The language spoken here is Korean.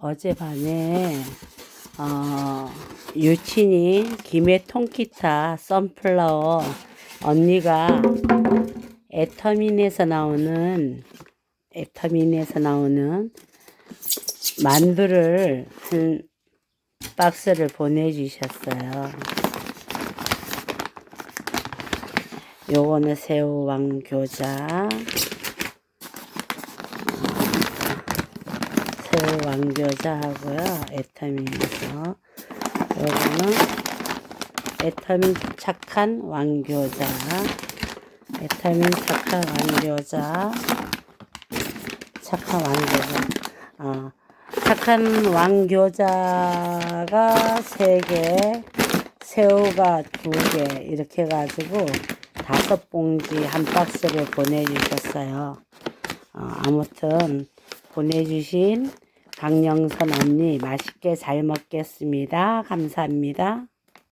어젯밤에 어, 유친이 김해 통기타 선플라워 언니가 에터민에서 나오는 에터민에서 나오는 만두를 한 박스를 보내주셨어요. 요거는 새우 왕교자 새우 왕교자 하고요. 에타민에서 요거는 에타민 착한 왕교자 에타민 착한 왕교자 착한 왕교자 어, 착한 왕교자가 세개 새우가 두개 이렇게 해가지고 다섯 봉지 한 박스를 보내주셨어요. 어, 아무튼 보내주신 강영선 언니 맛있게 잘 먹겠습니다. 감사합니다.